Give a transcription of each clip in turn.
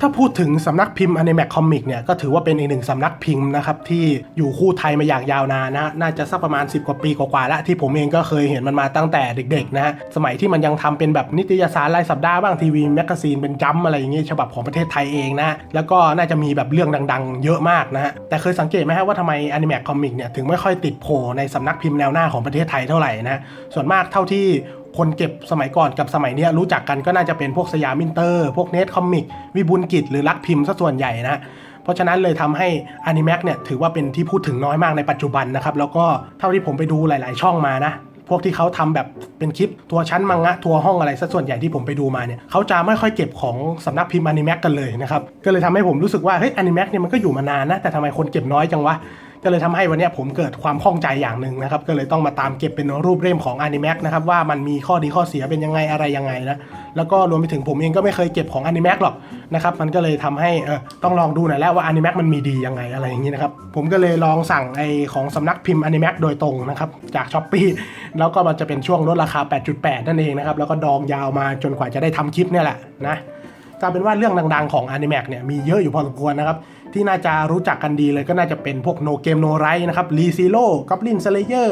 ถ้าพูดถึงสำนักพิมพ์ Animac Comic เนี่ยก็ถือว่าเป็นอีกหนึ่งสำนักพิมพ์นะครับที่อยู่คู่ไทยมาอย่างยาวนานนะน่าจะสักประมาณ 10 กว่าปีกว่าๆแล้วที่ผมเองก็เคยเห็นมันมาตั้งแต่เด็กๆนะฮะสมัยที่มันยังทำเป็นแบบนิตยสารรายสัปดาห์บ้างทีวีแมกกาซีนเป็นจัมอะไรอย่างเงี้ยฉบับของประเทศไทยเองนะแล้วก็น่าจะมีแบบเรื่องดังๆ เยอะมากนะฮะแต่เคยสังเกตไหมฮะว่าทำไม Animac Comic เนี่ยถึงไม่ค่อยติดโผล่ในสำนักพิมพ์แนวหน้าของประเทศไทยเท่าไหร่นะส่วนมากเท่าที่ คนเก็บสมัยก่อนกับสมัยนี้รู้จักกันก็น่าจะเป็นพวกสยามมินเตอร์ พวกเนทคอมิก วิบูลกิจหรือรักพิมพ์ซะส่วนใหญ่นะ เพราะฉะนั้นเลยทำให้ a n i m a c เนี่ยถือว่าเป็นที่พูดถึงน้อยมากในปัจจุบันนะครับ แล้วก็เท่าที่ผมไปดูหลาย ๆ ช่องมานะพวกที่เขาทำแบบเป็นคลิปทัวร์ชั้นมังงะทัวร์ห้องอะไรซะส่วนใหญ่ที่ผมไปดูมาเนี่ยเขาจะไม่ค่อยเก็บของสำนักพิมพ์ a n i m a c กันเลยนะครับ ก็เลยทำให้ผมรู้สึกว่าเฮ้ย a n i m a c เนี่ยมันก็อยู่มานานนะ แต่ทำไมคนเก็บน้อยจังวะ ก็เลยทำให้วันนี้ผมเกิดความข้องใจอย่างหนึ่งนะครับ ก็เลยต้องมาตามเก็บเป็นรูปเล่มของ a n i m a c นะครับว่ามันมีข้อดีข้อเสียเป็นยังไงอะไรยังไงนะแล้วก็รวมไปถึงผมเองก็ไม่เคยเก็บของ a n i m a c หรอกนะครับมันก็เลยทำให้เออต้องลองดูหน่อยแล้วว่า a n i m a c มันมีดียังไงอะไรอย่างนี้นะครับผมก็เลยลองสั่งไอของสำนักพิมพ์ a n i m a c โดยตรงนะครับจาก s h อ p e e แล้วก็มันจะเป็นช่วงลดราคา 8.8 นั่นเองนะครับแล้วก็ดองยาวมาจนกว่าจะได้ทำคลิปเนี่ยแหละนะ กลายเป็นว่าเรื่องดังๆของ a n i m a c เนี่ยมีเยอะอยู่พอสมควรนะครับ ที่น่าจะรู้จักกันดีเลยก็น่าจะเป็นพวก No Game No Right นะครับ r e Zero Goblin Slayer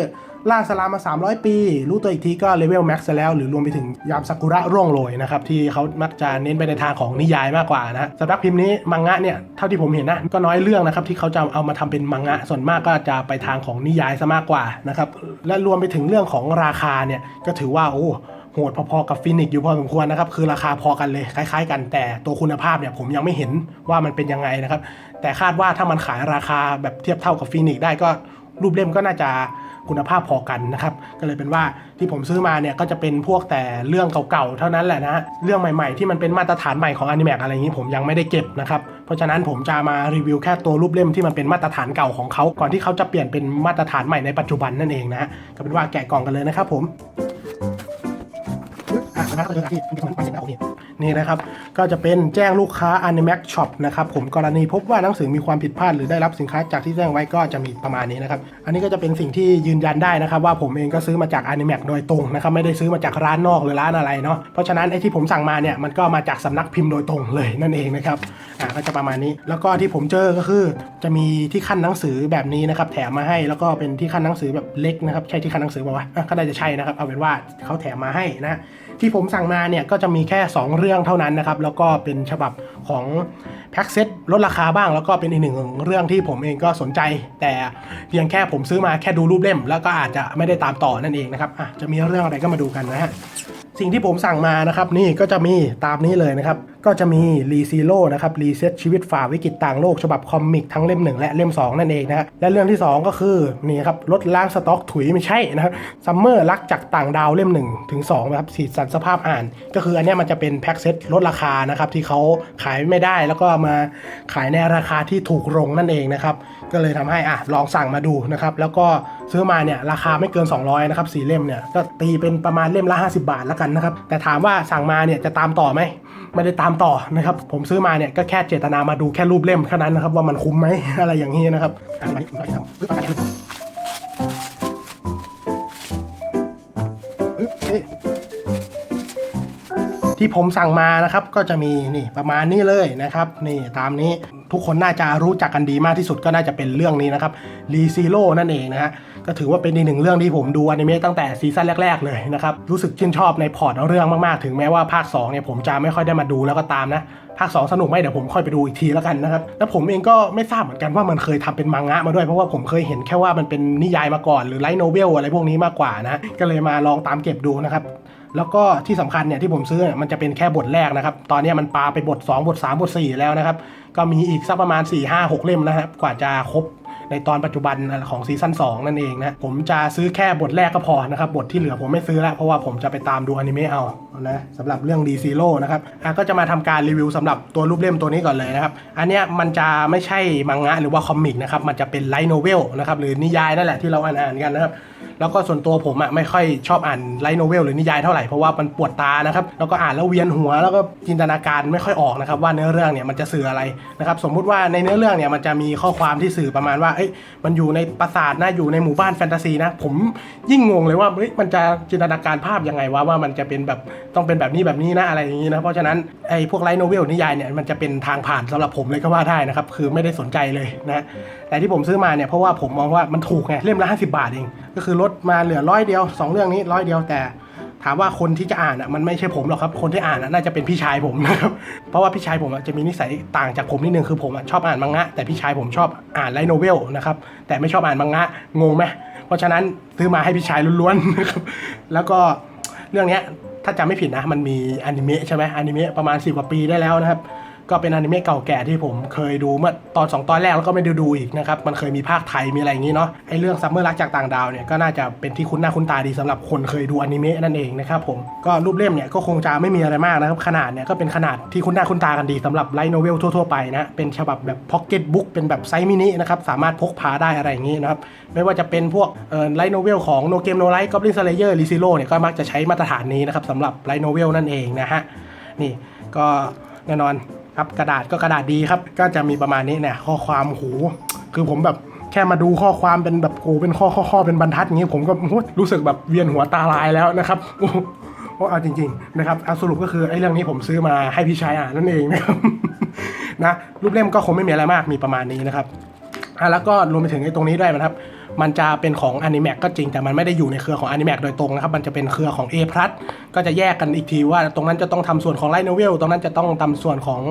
ล่าสลามมา 300 ปี รู้ตัวอีกทีก็เลเวลแม็กซ์แล้ว หรือรวมไปถึงยามซากุระร่วงโรยนะครับ ที่เขามักจะเน้นไปในทางของนิยายมากกว่านะสำนักพิมพ์นี้มังงะเนี่ย เท่าที่ผมเห็นนะ ก็น้อยเรื่องนะครับ ที่เขาจะเอามาทำเป็นมังงะ ส่วนมากก็จะไปทางของนิยายซะมากกว่านะครับและรวมไปถึงเรื่องของราคาเนี่ยก็ถือว่าโอ้ โหดพอๆกับฟินิกอยู่พอสมควรนะครับ คือราคาพอกันเลยคล้าย ๆ กันแต่ตัวคุณภาพเนี่ยผมยังไม่เห็นว่ามันเป็นยังไงนะครับ แต่คาดว่าถ้ามันขายราคาแบบเทียบเท่ากับฟินิกได้ก็รูปเล่มก็น่าจะคุณภาพพอกันนะครับ ก็เลยเป็นว่าที่ผมซื้อมาเนี่ยก็จะเป็นพวกแต่เรื่องเก่าๆเท่านั้นแหละนะเรื่องใหม่ๆที่มันเป็นมาตรฐานใหม่ของ a n i m a c อะไรอย่างนี้ผมยังไม่ได้เก็บนะครับ เพราะฉะนั้นผมจะมารีวิวแค่ตัวรูปเล่มที่มันเป็นมาตรฐานเก่าของเขาก่อนที่เขาจะเปลี่ยนเป็นมาตรฐานใหม่ในปัจจุบันนั่นเองนะฮะก็เป็นว่าแกะกล่องกันเลยนะครับผม อะนะครับนี่ นี่นะครับ ก็จะเป็นแจ้งลูกค้า Animax Shop นะครับผมกรณีพบว่าหนังสือมีความผิดพลาดหรือได้รับสินค้าจากที่แจ้งไว้ก็จะมีประมาณนี้นะครับ อันนี้ก็จะเป็นสิ่งที่ยืนยันได้นะครับ ว่าผมเองก็ซื้อมาจาก Animax โดยตรงนะครับไม่ได้ซื้อมาจากร้านนอกหรือร้านอะไรเนาะเพราะฉะนั้นไอ้ที่ผมสั่งมาเนี่ยมันก็มาจากสำนักพิมพ์โดยตรงเลยนั่นเองนะครับอะก็จะประมาณนี้ แล้วก็ที่ผมเจอก็คือ จะมีที่ขั้นหนังสือแบบนี้นะครับแถมมาให้แล้วก็เป็นที่ขั้นหนังสือแบบเล็กนะครับใช่ที่ขั้นหนังสือป่าวะอะก็น่าจะใช่นะครับเอาเป็นว่าเขาแถมมาให้นะที่ผมสั่งมาเนี่ยก็จะมีแค่ 2 เรื่องเท่านั้นนะครับ แล้วก็เป็นฉบับของแพ็กเซตลดราคาบ้าง แล้วก็เป็นอีกหนึ่งเรื่องที่ผมเองก็สนใจ แต่เพียงแค่ผมซื้อมาแค่ดูรูปเล่ม แล้วก็อาจจะไม่ได้ตามต่อนั่นเองนะครับอะจะมีเรื่องอะไรก็มาดูกันนะฮะ สิ่งที่ผมสั่งมานะครับนี่ก็จะมีตามนี้เลยนะครับก็จะมีรีซีโร่นะครับรีเซ็ตชีวิตฝ่าวิกฤตต่างโลกฉบับคอมิกทั้งเล่ม 1 และเล่ม 2 นั่นเองนะฮะและเรื่องที่ 2 ก็คือนี่ครับลดล้างสต็อกถุยไม่ใช่นะครับซัมเมอร์รักจากต่างดาวเล่ม1ถึง2นะครับสีสันสภาพอ่าน ก็คืออันนี้มันจะเป็นแพ็กเซ็ตลดราคานะครับที่เขาขายไม่ได้แล้วก็มาขายในราคาที่ถูกลงนั่นเองนะครับก็เลยทำให้อะลองสั่งมาดูนะครับแล้วก็ ซื้อมาเนี่ยราคาไม่เกิน 200นะครับสีเล่มเนี่ยก็ตีเป็นประมาณเล่มละ 50 บาทแล้วกันนะครับแต่ถามว่าสั่งมาเนี่ยจะตามต่อไหมไม่ได้ตามต่อนะครับผมซื้อมาเนี่ยก็แค่เจตนามาดูแค่รูปเล่มแค่นั้นนะครับว่ามันคุ้มไหมอะไรอย่างนี้นะครับที่ผมสั่งมานะครับก็จะมีนี่ประมาณนี้เลยนะครับนี่ตามนี้ทุกคนน่าจะรู้จักกันดีมากที่สุดก็น่าจะเป็นเรื่องนี้นะครับรีซีโร่นั่นเองนะฮะ ก็ถือว่าเป็นอีกหนึ่งเรื่องที่ผมดูอนิเมะตั้งแต่ซีซั่นแรก ๆ เลยนะครับ รู้สึกชื่นชอบในพอร์ตเรื่องมาก ๆ ถึงแม้ว่าภาค2เนี่ยผมจะไม่ค่อยได้มาดูแล้วก็ตามนะ ภาค 2 สนุกไหมเดี๋ยวผมค่อยไปดูอีกทีแล้วกันนะครับ แล้วผมเองก็ไม่ทราบเหมือนกันว่ามันเคยทำเป็นมังงะมาด้วยเพราะว่าผมเคยเห็นแค่ว่ามันเป็นนิยายมาก่อนหรือไลท์โนเวลอะไรพวกนี้มากกว่านะก็เลยมาลองตามเก็บดูนะครับแล้วก็ที่สำคัญเนี่ยที่ผมซื้อมันจะเป็นแค่บทแรกนะครับ ตอนนี้มันปาไปบท 2 บท 3 บท 4 แล้วนะครับ ก็มีอีกสักประมาณ 4 5 6 เล่มนะครับกว่าจะครบ ในตอนปัจจุบันของซีซั่น2นั่นเองนะผมจะซื้อแค่บทแรกก็พอนะครับบทที่เหลือผมไม่ซื้อแล้วเพราะว่าผมจะไปตามดูอนิเมะเอานะสำหรับเรื่อง D Zero นะครับอะก็จะมาทำการรีวิวสำหรับตัวรูปเล่มตัวนี้ก่อนเลยนะครับ อันเนี้ยมันจะไม่ใช่มังงะหรือว่าคอมิกนะครับมันจะเป็นไลท์โนเวลนะครับหรือนิยายนั่นแหละที่เราอ่านๆกันนะครับ แล้วก็ส่วนตัวผมอะไม่ค่อยชอบอ่านไลท์โนเวลหรือนิยายเท่าไหร่เพราะว่ามันปวดตานะครับแล้วก็อ่านแล้วเวียนหัว แล้วก็จินตนาการไม่ค่อยออกนะครับว่าเนื้อเรื่องเนี่ยมันจะสื่ออะไรนะครับสมมุติว่าในเนื้อเรื่องเนี่ยมันจะมีข้อความที่สื่อประมาณว่าเอ้ยมันอยู่ในปราสาทนะอยู่ในหมู่บ้านแฟนตาซีนะผมยิ่งงงเลยว่าเฮ้ยมันจะจินตนาการภาพยังไงวะว่ามันจะเป็นแบบต้องเป็นแบบนี้แบบนี้นะอะไรอย่างนี้นะเพราะฉะนั้นไอ้พวกไลท์โนเวลนิยายเนี่ยมันจะเป็นทางผ่านสำหรับผมเลยก็ว่าได้นะครับคือไม่ได้สนใจเลยนะแต่ที่ผมซื้อมาเนี่ยเพราะว่าผมมองว่ามันถูกไงเล่มละ50 บาทเองก็คือลดมาเหลือร้อยเดียวสองเรื่องนี้ร้อยเดียวแต่ถามว่าคนที่จะอ่านอะมันไม่ใช่ผมหรอกครับ คนที่อ่านน่าจะเป็นพี่ชายผมนะครับ เพราะว่าพี่ชายผมจะมีนิสัยต่างจากผมนิดนึงคือผมชอบอ่านมังงะแต่พี่ชายผมชอบอ่านไลโนเวลนะครับแต่ไม่ชอบอ่านมังงะงงไหมเพราะฉะนั้นซื้อมาให้พี่ชายล้วนๆนะครับแล้วก็เรื่องนี้ถ้าจำไม่ผิดนะมันมีอนิเมะใช่ไหมอนิเมะประมาณ10กว่าปีได้แล้วนะครับ ก็เป็นอนิเมะเก่าแก่ที่ผมเคยดูเมื่อตอน 2 ตอนแรกแล้วก็ไม่ได้ดูอีกนะครับ มันเคยมีภาคไทยมีอะไรอย่างนี้เนาะไอเรื่องซัมเมอร์รักจากต่างดาวเนี่ยก็น่าจะเป็นที่คุ้นหน้าคุ้นตาดีสำหรับคนเคยดูอนิเมะนั่นเองนะครับผมก็รูปเล่มเนี่ยก็คงจะไม่มีอะไรมากนะครับขนาดเนี่ยก็เป็นขนาดที่คุ้นหน้าคุ้นตากันดีสำหรับไลท์โนเวลทั่วๆไปนะเป็นฉบับแบบพ็อกเก็ตบุ๊กเป็นแบบไซส์มินินะครับสามารถพกพาได้อะไรอย่างนี้นะครับไม่ว่าจะเป็นพวกเอ่อไลท์โนเวลของโนเกมโนไลท์กอบลินสเลเยอร์ลิซิโลเนี่ยก็มักจะใช้มาตรฐานนี้นะครับสำหรับไลท์โนเวลนั่นเองนะฮะนี่ก็แน่นอน ครับกระดาษก็กระดาษดีครับ ก็จะมีประมาณนี้เนี่ยข้อความโหคือผมแบบแค่มาดูข้อความเป็นแบบโอ้เป็นข้อข้อข้อเป็นบรรทัดอย่างนี้ผมก็รู้สึกแบบเวียนหัวตาลายแล้วนะครับโอ้โหโอ้เอาจริงๆนะครับเอาสรุปก็คือไอ้เรื่องนี้ผมซื้อมาให้พี่ชายอ่านนั่นเองนะครับนะรูปเล่มก็คงไม่มีอะไรมากมีประมาณนี้นะครับอะแล้วก็รวมไปถึงไอ้ตรงนี้ด้วยนะครับ มันจะเป็นของ a n i m a c ก็จริงแต่มันไม่ได้อยู่ในเครือของ a n i m a c โดยตรงนะครับ มันจะเป็นเครือของ A+ ก็จะแยกกันอีกทีว่าตรงนั้นจะต้องทำส่วนของไลท์โนเวลตรงนั้นจะต้องทำส่วนของ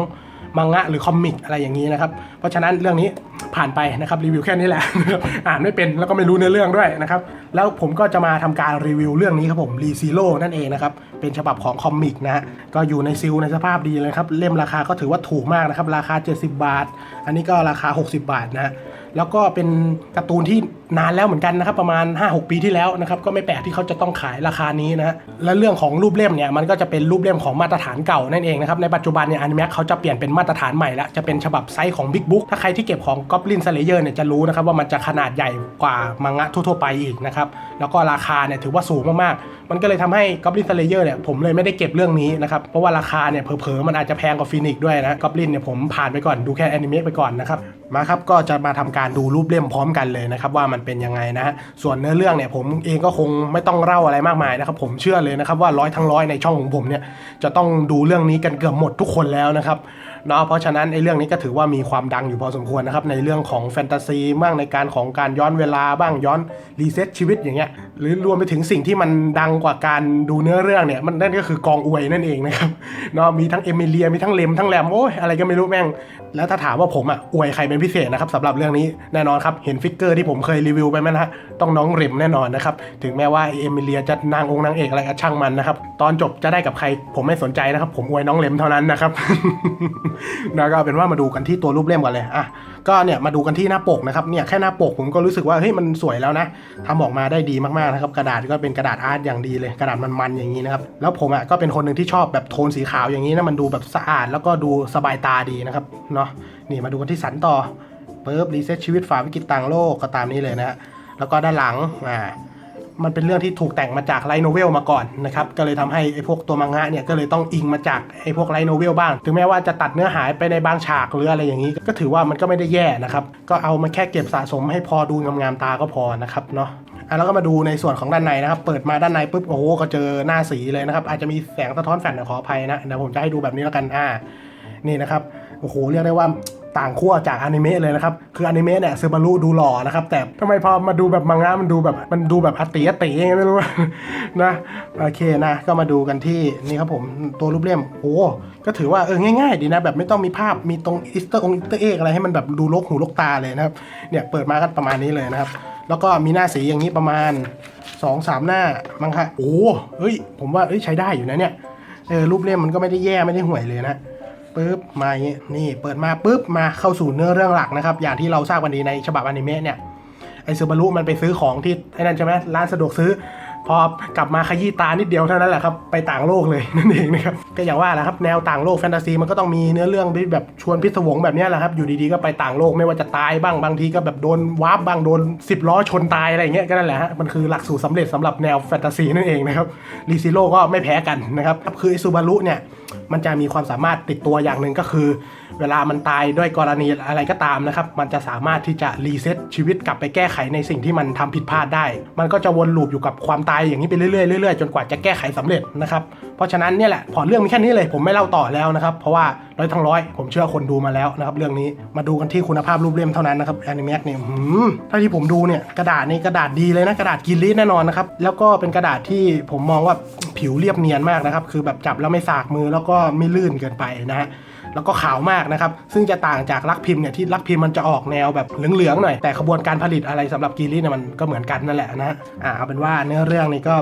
มังงะหรือคอมิกอะไรอย่างนี้นะครับ เพราะฉะนั้นเรื่องนี้ผ่านไปนะครับรีวิวแค่นี้แหละ อ่านไม่เป็นแล้วก็ไม่รู้เนื้อเรื่องด้วยนะครับ แล้วผมก็จะมาทำการรีวิวเรื่องนี้ครับผมรีซีโร่นั่นเองนะครับ เป็นฉบับของคอมิกนะฮะก็อยู่ในซิลในสภาพดีเลยครับ เล่มราคาก็ถือว่าถูกมากนะครับ ราคา 70 บาท อันนี้ก็ราคา 60 บาทนะฮะแล้วก็เป็นการ์ตูนที่นานแล้วเหมือนกันนะครับประมาณ 5-6 ปีที่แล้วนะครับก็ไม่แปลกที่เขาจะต้องขายราคานี้นะและเรื่องของรูปเล่มเนี่ยมันก็จะเป็นรูปเล่มของมาตรฐานเก่านั่นเองนะครับในปัจจุบันเนี่ยอนิเมะเขาจะเปลี่ยนเป็นมาตรฐานใหม่ล้วจะเป็นฉบับไซส์ของ Big Book ถ้าใครที่เก็บของ Goblin Slayer เนี่ยจะรู้นะครับว่ามันจะขนาดใหญ่กว่ามังงะทั่วๆไปอีกนะครับแล้วก็ราคาเนี่ยถือว่าสูงมากๆ มันก็เลยทำให้ Goblin Slayer เนี่ยผมเลยไม่ได้เก็บเรื่องนี้นะครับเพราะว่าราคาเนี่ยเผลอๆมันอาจจะแพงกว่าฟินิกด้วยนะ Goblin เนี่ยผมผ่านไปก่อนดูแค่อนิเมะไปก่อนนะครับมาครับก็จะมาทำการดูรูปเล่มพร้อมกันเลยนะครับว่ามันเป็นยังไงนะฮะส่วนเนื้อเรื่องเนี่ยผมเองก็คงไม่ต้องเล่าอะไรมากมายนะครับผมเชื่อเลยนะครับว่าร้อยทั้งร้อยในช่องของผมเนี่ยจะต้องดูเรื่องนี้กันเกือบหมดทุกคนแล้วนะครับ เนาะเพราะฉะนั้นไอ้เรื่องนี้ก็ถือว่ามีความดังอยู่พอสมควรนะครับในเรื่องของแฟนตาซีบ้างในการของการย้อนเวลาบ้างย้อนรีเซ็ตชีวิตอย่างเงี้ยหรือรวมไปถึงสิ่งที่มันดังกว่าการดูเนื้อเรื่องเนี่ยมันนั่นก็คือกองอวยนั่นเองนะครับเนาะมีทั้งเอมิเลียมีทั้งเลมทั้งแรมโอ้ยอะไรก็ไม่รู้แม่ง แล้วถ้าถามว่าผมอะอวยใครเป็นพิเศษนะครับสำหรับเรื่องนี้แน่นอนครับเห็นฟิกเกอร์ที่ผมเคยรีวิวไปไหมนะฮะต้องน้องเรมแน่นอนนะครับถึงแม้ว่าเอมิเลียจะนางองค์นางเอกอะไรก็ช่างมันนะครับตอนจบจะได้กับใครผมไม่สนใจนะครับ ผมอวยน้องเรมเท่านั้นนะครับแล้วก็เป็นว่ามาดูกันที่ตัวรูปเล่มก่อนเลยอะก็เนี่ยมาดูกันที่หน้าปกนะครับเนี่ยแค่หน้าปกผมก็รู้สึกว่าเฮ้ยมันสวยแล้วนะทำออกมาได้ดีมากๆนะครับกระดาษก็เป็นกระดาษอาร์ตอย่างดีเลยกระดาษมันๆอย่างนี้นะครับแล้วผมอะก็เป็นคนหนึ่งที่ชอบแบบโทนสีขาวอย่างนี้นะมันดูแบบสะอาดแล้วก็ดูสบายตาดีนะครับเนาะนี่มาดูกันที่สันต่อเปึ๊บรีเซ็ตชีวิตฝ่าวิกฤตต่างโลกก็ตามนี้เลยนะฮะแล้วก็ด้านหลังอ่า มันเป็นเรื่องที่ถูกแต่งมาจากไลท์โนเวลมาก่อนนะครับก็เลยทำให้ไอ้พวกตัวมังงะเนี่ยก็เลยต้องอิงมาจากไอ้พวกไลท์โนเวลบ้าง ถึงแม้ว่าจะตัดเนื้อหายไปในบางฉากหรืออะไรอย่างนี้ ก็ถือว่ามันก็ไม่ได้แย่นะครับก็เอามาแค่เก็บสะสมให้พอดูงามๆตาก็พอนะครับเนาะอะแล้วก็มาดูในส่วนของด้านในนะครับ เปิดมาด้านในปุ๊บโอ้โหก็เจอหน้าสีเลยนะครับ อาจจะมีแสงสะท้อนแฟลชขออภัยนะเดี๋ยวผมจะให้ดูแบบนี้แล้วกันอ่านี่นะครับโอ้โหเรียกได้ว่า ต่างขั้วจากอนิเมะเลยนะครับ คืออนิเมะเนี่ยซึบารุดูหล่อนะครับ แต่ทำไมพอมาดูแบบมังงะมันดูแบบมันดูแบบอติอติยังไงไม่รู้นะโอเคนะ ก็มาดูกันที่นี่ครับผมตัวรูปเล่มโอ้ก็ถือว่าเออง่ายๆ ดีนะ แบบไม่ต้องมีภาพมีตรงอิสเตอร์องอิสเตอร์เอกอะไรให้มันแบบดูลกหูลกตาเลยนะครับเนี่ยเปิดมาก็ประมาณนี้เลยนะครับ แล้วก็มีหน้าสีอย่างนี้ประมาณ2อสามหน้ามั้งคะโอ้เฮ้ยผมว่าเอ้ยใช้ได้อยู่นะเนี่ยเออรูปเล่มมันก็ไม่ได้แย่ไม่ได้ห่วยเลยนะ ปุ๊บมาอย่างงี้นี่เปิดมาปุ๊บมาเข้าสู่เนื้อเรื่องหลักนะครับ อย่างที่เราทราบกันดีในฉบับอนิเมะเนี่ยไอซูบารุมันไปซื้อของที่ไอ้นั่นใช่ไหมร้านสะดวกซื้อ พอกลับมาขยี้ตานิดเดียวเท่านั้นแหละครับ ไปต่างโลกเลยนั่นเองนะครับก็อย่างว่าแหละครับแนวต่างโลกแฟนตาซีมันก็ต้องมีเนื้อเรื่องที่แบบชวนพิศวงแบบนี้แหละครับอยู่ดีๆก็ไปต่างโลกไม่ว่าจะตายบ้างบางทีก็แบบโดนวาร์ปบ้างโดนสิบล้อชนตายอะไรอย่างเงี้ยก็นั่นแหละฮะมันคือหลักสูตรสำเร็จสำหรับแนวแฟนตาซีนั่นเองนะครับรีซิโร่ก็ไม่แพ้กันนะครับคือไอซูบารุเนี่ยมันจะมีความสามารถติดตัวอย่างหนึ่งก็คือ เวลามันตายด้วยกรณีอะไรก็ตามนะครับ มันจะสามารถที่จะรีเซ็ตชีวิตกลับไปแก้ไขในสิ่งที่มันทำผิดพลาดได้ มันก็จะวนลูปอยู่กับความตายอย่างนี้ไปเรื่อยๆเรื่อยๆจนกว่าจะแก้ไขสำเร็จนะครับ เพราะฉะนั้นเนี่ยแหละพอเรื่องมีแค่นี้เลยผมไม่เล่าต่อแล้วนะครับ เพราะว่าร้อยทั้งร้อยผมเชื่อคนดูมาแล้วนะครับเรื่องนี้มาดูกันที่คุณภาพรูปเล่มเท่านั้นนะครับแอนิเมกเนี่ยหืมถ้าที่ผมดูเนี่ยกระดาษนี่กระดาษดีเลยนะกระดาษกินลิสแน่นอนนะครับแล้วก็เป็นกระดาษที่ผมมองว่าผิวเรียบเนียนมากนะครับคือแบบจับแล้วไม่สากมือแล้วก็ไม่ลื่นเกินไปนะฮะแล้วก็ขาวมากนะครับ ซึ่งจะต่างจากลักพิมพ์เนี่ยที่ลักพิมพ์มันจะออกแนวแบบเหลืองๆหน่อยแต่ขบวนการผลิตอะไรสำหรับกีรีเนี่ยมันก็เหมือนกันนั่นแหละนะฮะอ่าเอาเป็นว่าเนื้อเรื่องนี้ก็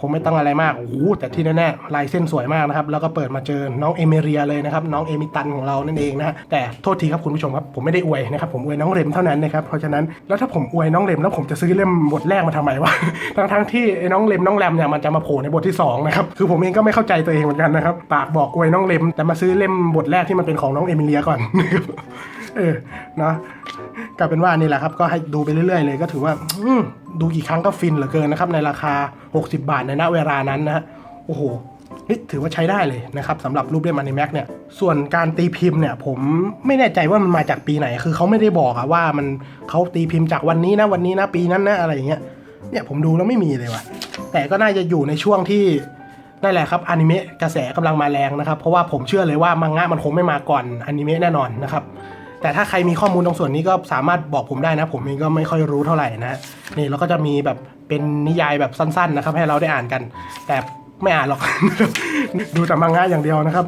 คงไม่ต้องอะไรมากโอ้โหแต่ที่แน่ๆลายเส้นสวยมากนะครับ แล้วก็เปิดมาเจอน้องเอเมเรียเลยนะครับ น้องเอมิตันของเรานั่นเองนะแต่โทษทีครับคุณผู้ชมครับผมไม่ได้อวยนะครับผมอวยน้องเรมเท่านั้นนะครับเพราะฉะนั้นแล้วถ้าผมอวยน้องเรมแล้วผมจะซื้อเล่มบทแรกมาทำไมวะทั้งๆที่ไอ้น้องเรมน้องแรมเนี่ยมันจะมาโผล่ในบทที่สองนะครับคือผมเองก็ไม่เข้าใจตัวเองเหมือนกันนะครับปากบอกอวยน้องเรมแต่มาซื้อเล่มบทแรกที่มันเป็นของน้องเอมิเลียก่อนเออเนะ กลายเป็นว่านี่แหละครับ ก็ให้ดูไปเรื่อยๆเลยก็ถือว่าดูกี่ครั้งก็ฟินเหลือเกินนะครับ ในราคา 60 บาทในณเวลานั้นนะโอ้โหเฮ้ยถือว่าใช้ได้เลยนะครับสำหรับรูปเล่มอนิแม็กเนี่ยส่วนการตีพิมพ์เนี่ยผมไม่แน่ใจว่ามันมาจากปีไหน คือเขาไม่ได้บอกอะว่ามันเขาตีพิมพ์จากวันนี้นะวันนี้นะปีนั้นนะอะไรอย่างเงี้ยเนี่ยผมดูแล้วไม่มีเลยว่ะแต่ก็น่าจะอยู่ในช่วงที่นั่นแหละครับอนิเมะกระแสกำลังมาแรงนะครับ เพราะว่าผมเชื่อเลยว่ามังงะมันคงไม่มาก่อนอนิเมะแน่นอนนะครับ แต่ถ้าใครมีข้อมูลตรงส่วนนี้ก็สามารถบอกผมได้นะ ผมเองก็ไม่ค่อยรู้เท่าไหร่นะนี่แล้วก็จะมีแบบเป็นนิยายแบบสั้นๆนะครับ ให้เราได้อ่านกัน แต่ไม่อ่านหรอก ดูแต่มังงะอย่างเดียวนะครับ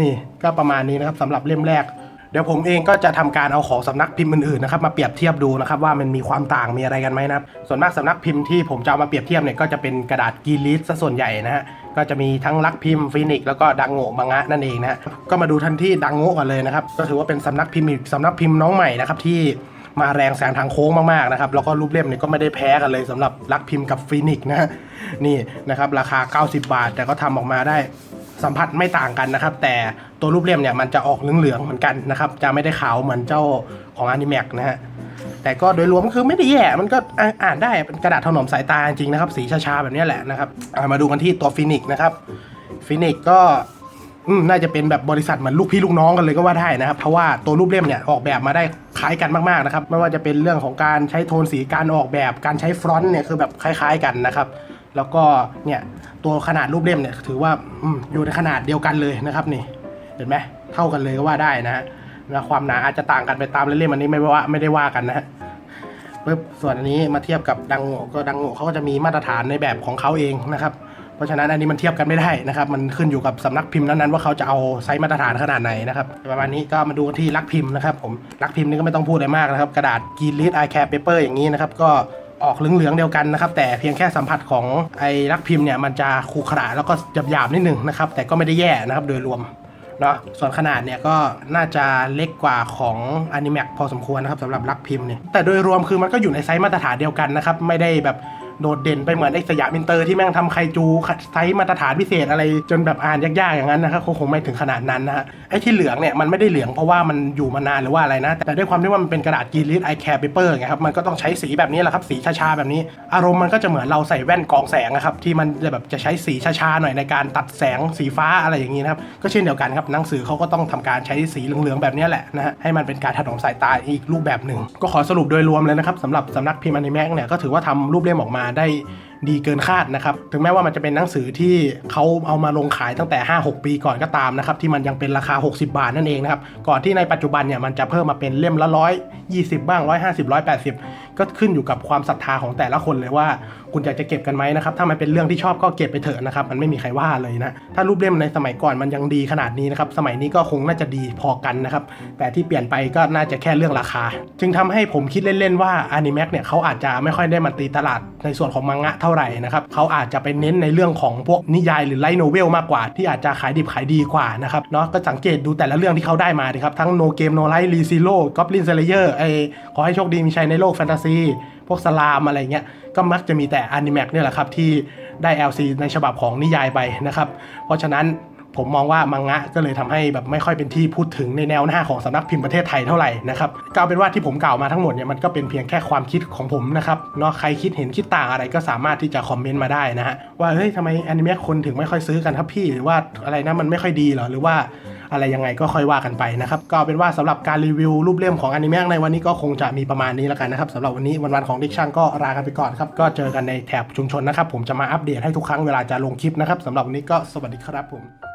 นี่ก็ประมาณนี้นะครับสำหรับเล่มแรก เดี๋ยวผมเองก็จะทำการเอาของสำนักพิมพ์อื่นๆนะครับมาเปรียบเทียบดูนะครับว่ามันมีความต่างมีอะไรกันไหมนะครับส่วนมากสำนักพิมพ์ที่ผมจะเอามาเปรียบเทียบเนี่ยก็จะเป็นกระดาษกีลิสซะส่วนใหญ่นะฮะ ก็จะมีทั้งลักพิมพ์ฟินิกแล้วก็ดังโงมังงะนั่นเองนะก็มาดูทันที่ดังโง่ก่อนเลยนะครับก็ถือว่าเป็นสำนักพิมพ์อีกสำนักพิมพ์น้องใหม่นะครับที่มาแรงแซงทางโค้งมากๆนะครับแล้วก็รูปเล่มเนี่ยก็ไม่ได้แพ้กันเลยสำหรับลักพิมพ์กับฟินิกนะนี่นะครับราคา 90 บาท แต่ก็ทำออกมาได้สัมผัสไม่ต่างกันนะครับ แต่ตัวรูปเล่มเนี่ยมันจะออกเหลืองๆเหมือนกันนะครับจะไม่ได้ขาวเหมือนเจ้าของอนิแม็กนะฮะ แต่ก็โดยรวมคือไม่ได้แย่มันก็อ่านได้เป็นกระดาษถนอมสายตาจริงนะครับ สีชาๆแบบนี้แหละนะครับมาดูกันที่ตัวฟินิกนะครับฟินิกก็น่าจะเป็นแบบบริษัทเหมือนลูกพี่ลูกน้องกันเลยก็ว่าได้นะครับ เพราะว่าตัวรูปเล่มเนี่ยออกแบบมาได้คล้ายกันมากๆนะครับ ไม่ว่าจะเป็นเรื่องของการใช้โทนสีการออกแบบการใช้ฟรอนต์เนี่ยคือแบบคล้าย ๆกันนะครับ แล้วก็เนี่ยตัวขนาดรูปเล่มเนี่ยถือว่าออยู่ในขนาดเดียวกันเลยนะครับนี่เห็นไหมเท่ากันเลยก็ว่าได้นะฮะ แล้วความหนาอาจจะต่างกันไปตามเล่มๆอันนี้ไม่ว่าไม่ได้ว่ากันนะฮะปึ๊บส่วนอันนี้มาเทียบกับดังโง่ก็ดังโง่เขาก็จะมีมาตรฐานในแบบของเขาเองนะครับ เพราะฉะนั้นอันนี้มันเทียบกันไม่ได้นะครับ มันขึ้นอยู่กับสำนักพิมพ์นั้นๆว่าเขาจะเอาไซส์มาตรฐานขนาดไหนนะครับประมาณนี้ก็มาดูที่ลักพิมพ์นะครับ ผมลักพิมพ์นี่ก็ไม่ต้องพูดอะไรมากนะครับ กระดาษกีลิสไอแคร์เปเปอร์อย่างนี้นะครับก็ออกเหลืองๆเดียวกันนะครับ แต่เพียงแค่สัมผัสของไอ้รักพิมพ์เนี่ยมันจะขรุขระแล้วก็หยาบๆนิดนึงนะครับ แต่ก็ไม่ได้แย่นะครับโดยรวม เนาะส่วนขนาดเนี่ยก็น่าจะเล็กกว่าของ a n i m a c พอสมควรนะครับสำหรับรักพิมพ์เนี่ยแต่โดยรวมคือมันก็อยู่ในไซส์มาตรฐานเดียวกันนะครับไม่ได้แบบ โดดเด่นไปเหมือนไอ้สยามอินเตอร์ที่แม่งทำไคจูไซส์มาตรฐานพิเศษอะไร จนแบบอ่านยากๆอย่างนั้นนะครับคงคงไม่ถึงขนาดนั้นนะฮะไอ้ที่เหลืองเนี่ยมันไม่ได้เหลืองเพราะว่ามันอยู่มานานหรือว่าอะไรนะ แต่ด้วยความที่ว่ามันเป็นกระดาษกีลิสไอแคร์เปเปอร์ไงครับมันก็ต้องใช้สีแบบนี้แหละครับสีชาๆแบบนี้ อารมณ์มันก็จะเหมือนเราใส่แว่นกองแสงนะครับที่มันจะแบบจะใช้สีชาๆหน่อยในการตัดแสงสีฟ้าอะไรอย่างนี้นะครับก็เช่นเดียวกันครับหนังสือเขาก็ต้องทำการใช้สีเหลืองๆแบบนี้แหละนะฮะให้มันเป็นการถนอมสายตาอีกรูปแบบหนึ่งก็ขอสรุปโดยรวมเลยนะครับสำหรับสำนักพิมพ์อนิแม็กเนี่ยก็ถือว่าทำรูปเล่มออกมาได้ดีเกินคาดนะครับ ถึงแม้ว่ามันจะเป็นหนังสือที่เขาเอามาลงขายตั้งแต่ 5-6 ปีก่อนก็ตามนะครับ ที่มันยังเป็นราคา 60 บาทนั่นเองนะครับ ก่อนที่ในปัจจุบันเนี่ยมันจะเพิ่มมาเป็นเล่มละร้อยยี่สิบบ้างร้อยห้าสิบร้อยแปดสิบ ก็ขึ้นอยู่กับความศรัทธาของแต่ละคนเลยว่า คุณอยากจะเก็บกันไหมนะครับ ถ้ามันเป็นเรื่องที่ชอบก็เก็บไปเถอะนะครับ มันไม่มีใครว่าเลยนะ ถ้ารูปเล่มในสมัยก่อนมันยังดีขนาดนี้นะครับ สมัยนี้ก็คงน่าจะดีพอกันนะครับ แต่ที่เปลี่ยนไปก็น่าจะแค่เรื่องราคา จึงทำให้ผมคิดเล่นๆว่า a n i m a x เนี่ยเขาอาจจะไม่ค่อยได้มาตีตลาดในส่วนของมังงะเท่าไหร่นะครับ เขาอาจจะไปเน้นในเรื่องของพวกนิยายหรือไลท์โนเวลมากกว่า ที่อาจจะขายดิบขายดีกว่านะครับ เนาะ ก็สังเกตดูแต่ละเรื่องที่เขาได้มาดิครับ ทั้ง No Game No Life r e z e r o Goblin Slayer ไอขอให้โชคดีมีชัยในโลกแฟนตาซีพวกสลามอะไรเงี้ยก็มักจะมีแต่อนิแม็กเนี่ยแหละครับที่ได้ LC ในฉบับของนิยายไปนะครับเพราะฉะนั้นผมมองว่ามังงะก็เลยทำให้แบบไม่ค่อยเป็นที่พูดถึงในแนวหน้าของสำนักพิมพ์ประเทศไทยเท่าไหร่นะครับก็เอาเป็นว่าที่ผมกล่าวมาทั้งหมดเนี่ยมันก็เป็นเพียงแค่ความคิดของผมนะครับเนาะใครคิดเห็นคิดต่างอะไรก็สามารถที่จะคอมเมนต์มาได้นะฮะว่าเฮ้ยทำไมอนิเมะคนถึงไม่ค่อยซื้อกันครับพี่หรือว่าอะไรนะมันไม่ค่อยดีเหรอหรือว่า อะไรยังไงก็ค่อยว่ากันไปนะครับก็เป็นว่าสำหรับการรีวิวรูปเล่มของอนิเมะในวันนี้ก็คงจะมีประมาณนี้แล้วกันนะครับสำหรับวันนี้วันวันของดิกช่างก็ลากันไปก่อนครับก็เจอกันในแถบชุมชนนะครับผมจะมาอัปเดตให้ทุกครั้งเวลาจะลงคลิปนะครับสำหรับวันนี้ก็สวัสดีครับผม